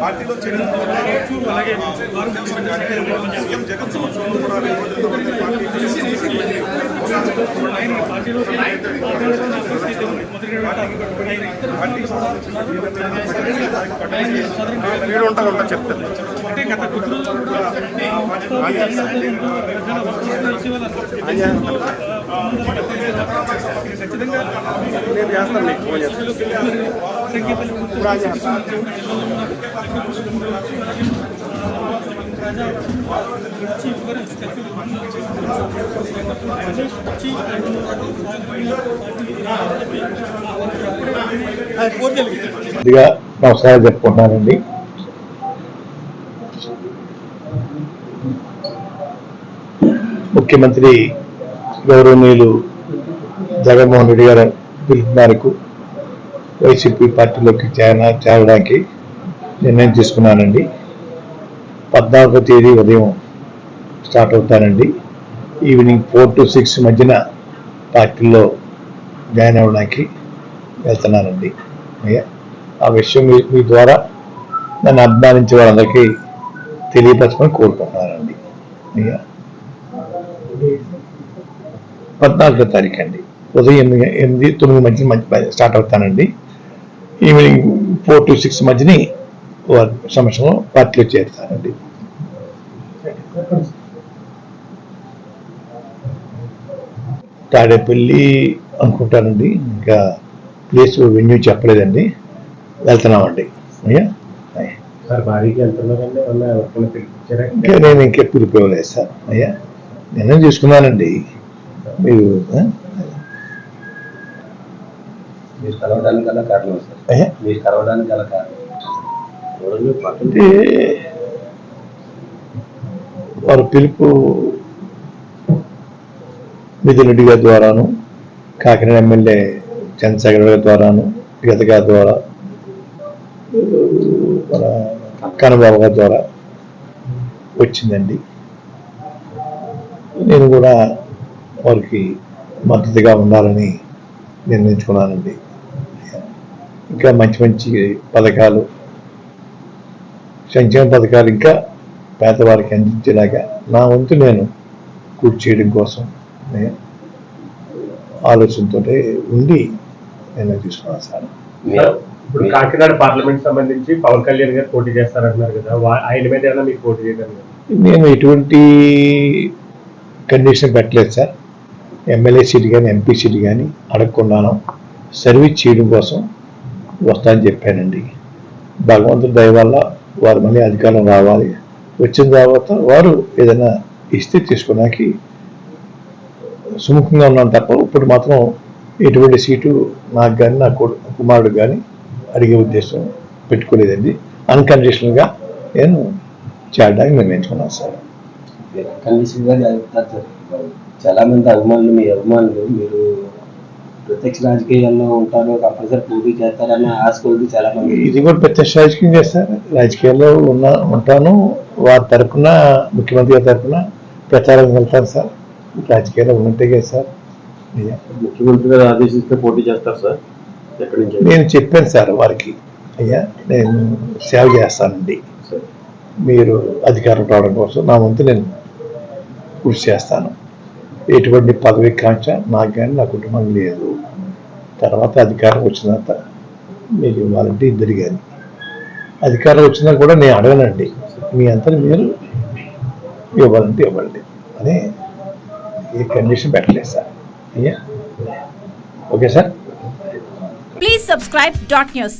పార్టీలో సీఎం జగన్ సంవత్సరంలో కూడా ఉంటారు ఉంటారు చెప్తాను అంటే గత కొద్ది రోజులు కూడా ఖచ్చితంగా నేను చేస్తాను మీకు ఫోన్ చేస్తాను ఇదిగా నమస్కారం చెప్పుకుంటున్నానండి ముఖ్యమంత్రి గౌరవనీయులు జగన్మోహన్ రెడ్డి గారు పిలుపు మేరకు వైసీపీ పార్టీలోకి చేర చేరడానికి నిర్ణయం తీసుకున్నానండి. పద్నాలుగో తేదీ ఉదయం స్టార్ట్ అవుతానండి. ఈవినింగ్ ఫోర్ టు సిక్స్ మధ్యన పార్టీలో జాయిన్ అవ్వడానికి వెళ్తున్నానండి. అయ్యా ఆ విషయం మీ మీ ద్వారా నన్ను అభిమానించే వాళ్ళందరికీ తెలియపరచమని కోరుకుంటున్నానండి. అయ్యా పద్నాలుగో తారీఖు అండి ఉదయం ఎనిమిది ఎనిమిది తొమ్మిది మధ్య మధ్య స్టార్ట్ అవుతానండి. ఈవినింగ్ ఫోర్ టు సిక్స్ మధ్యని వారి పార్టీలో చేరుతానండి తాడేపల్లి అనుకుంటానండి. ఇంకా ప్లేస్ వెన్యూ చెప్పలేదండి. వెళ్తున్నామండి. అయ్యా? ఇంకా నేను ఇంకే పిలిపివ్వలేదు సార్. అయ్యా? నిర్ణయం తీసుకున్నానండి మీరు? మీరు కలవడానికి గల కారణం సార్? అయ్యా మీరు కలవడానికి గల కారణం అంటే వారి పిలుపు మిథున్ రెడ్డి గారి ద్వారాను కాకినాడ ఎమ్మెల్యే చంద్రశేఖర్ గారి ద్వారాను గత గారి ద్వారా మన కనబాబు గారి ద్వారా వచ్చిందండి. నేను కూడా వారికి మద్దతుగా ఉండాలని నిర్ణయించుకున్నానండి. ఇంకా మంచి మంచి పథకాలు సంక్షేమ పథకాలు ఇంకా పేదవారికి అందించేలాగా నా వంతు నేను కృషి చేయడం కోసం నేను ఆలోచనతో ఉండి నేను తీసుకున్నాను సార్ ఇప్పుడు కాకినాడ పార్లమెంట్ సంబంధించి పవన్ కళ్యాణ్ గారు పోటీ చేస్తారంటున్నారు కదా ఆయన మీద ఏమైనా మీకు పోటీ చేయడం లేదా? నేను ఎటువంటి కండిషన్ పెట్టలేదు సార్ ఎమ్మెల్యే సీట్ కానీ ఎంపీ సీట్ కానీ అడగకున్నాను సర్వీస్ చేయడం కోసం వస్తానని చెప్పానండి. భగవంతుడి దయ వల్ల వారు మళ్ళీ అధికారం రావాలి. వచ్చిన తర్వాత వారు ఏదైనా ఇస్తే తీసుకోవడానికి సుముఖంగా ఉన్నాను తప్ప ఇప్పుడు మాత్రం ఎటువంటి సీటు నాకు కానీ నా కొడు- కుమారుడు కానీ అడిగే ఉద్దేశం పెట్టుకోలేదండి. అన్కండిషనల్గా నేను చేరడానికి నిర్ణయించుకున్నాను సార్. కండిషన్ సార్ చాలా మంది అభిమానులు మీ అభిమానులు మీరు ప్రత్యక్ష రాజకీయాల్లో ఉంటారు కంపల్సరీ పోటీ చేస్తారని ఆశ చాలా మంది ఇది కూడా ప్రత్యక్ష రాజకీయం చేస్తారు. రాజకీయాల్లో ఉన్న ఉంటాను. వారి తరపున ముఖ్యమంత్రి గారి తరపున ప్రచారం వెళ్తాను సార్. రాజకీయాల్లో ఉన్నట్టే కదా సార్. అయ్యా. ముఖ్యమంత్రి గారు ఆదేశిస్తే పోటీ చేస్తారు సార్? ఎక్కడి నుంచి? నేను చెప్పాను సార్ వారికి. అయ్యా నేను సేవ చేస్తానండి. సార్. మీరు అధికారం రావడం కోసం నా వంతు నేను కృషి చేస్తాను. ఎటువంటి పదవి కాంక్ష నాకు కానీ నా కుటుంబం లేదు. తర్వాత అధికారం వచ్చిన మీరు ఇవ్వాలంటే ఇద్దరు కానీ అధికారం వచ్చినా కూడా నేను అడగనండి. మీ అంతా మీరు ఇవ్వాలంటే ఇవ్వండి. అని ఏ కండిషన్ పెట్టలేదు సార్. అయ్యా? Okay sir? Please subscribe dot news